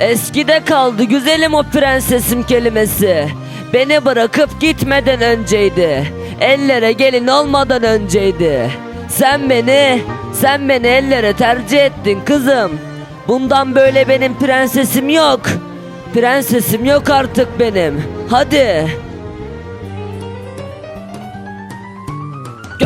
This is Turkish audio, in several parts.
Eskide kaldı güzelim o prensesim kelimesi. Beni bırakıp gitmeden önceydi. Ellere gelin olmadan önceydi. Sen beni, sen beni ellere tercih ettin kızım. Bundan böyle benim prensesim yok. Prensesim yok artık benim. Hadi.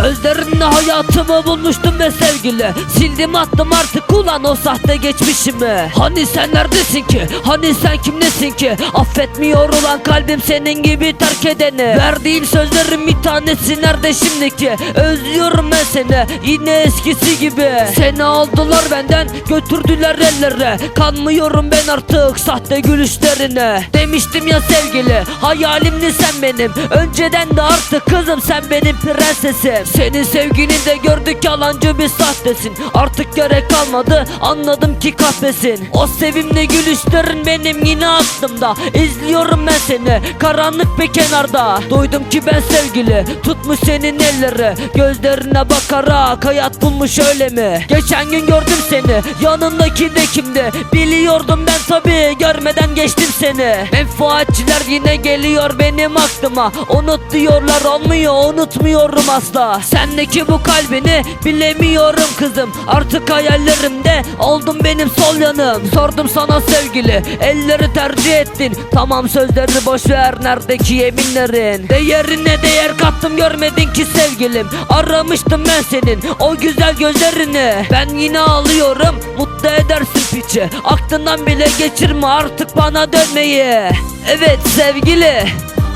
Gözlerinde hayatımı bulmuştum ve sevgili. Sildim attım artık ulan o sahte geçmişimi. Hani sen neredesin ki? Hani sen kimlesin ki? Affetmiyor ulan kalbim senin gibi terk edeni. Verdiğim sözlerin bir tanesi nerede şimdiki? Özlüyorum ben seni yine eskisi gibi. Seni aldılar benden götürdüler ellere. Kanmıyorum ben artık sahte gülüşlerine. Demiştim ya sevgili hayalimdi sen benim. Önceden de artık kızım sen benim prensesim Senin sevgini de gördük yalancı bir sahtesin. Artık gerek kalmadı anladım ki kahpesin O sevimli gülüşlerin benim yine aklımda. İzliyorum ben seni karanlık bir kenarda. Duydum ki ben sevgili tutmuş senin elleri. Gözlerine bakarak hayat bulmuş öyle mi? Geçen gün gördüm seni yanındaki de kimdi? Biliyordum ben tabi görmeden geçtim seni. Menfaatçiler yine geliyor benim aklıma. Unut diyorlar olmuyor unutmuyorum asla Sendeki bu kalbini bilemiyorum kızım. Artık hayallerimde oldun benim sol yanım. Sordum sana sevgili elleri tercih ettin. Tamam sözleri boş ver neredeki yeminlerin? Değerine değer kattım görmedin ki sevgilim. Aramıştım ben senin o güzel gözlerini. Ben yine ağlıyorum mutlu edersin piçi. Aklından bile geçirme artık bana dönmeyi. Evet sevgili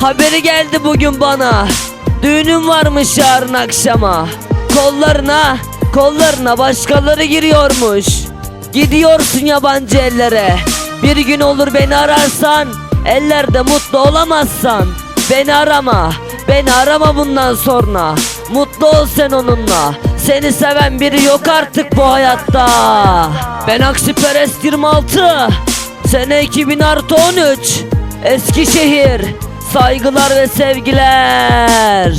haberi geldi bugün bana Düğünüm varmış yarın akşama. Kollarına kollarına başkaları giriyormuş. Gidiyorsun yabancı ellere. Bir gün olur beni ararsan Ellerde mutlu olamazsan. Beni arama Beni arama bundan sonra. Mutlu ol sen onunla. Seni seven biri yok artık bu hayatta. Ben Aksiperest 26 Sene 2000 artı 13 Eskişehir Saygılar ve sevgiler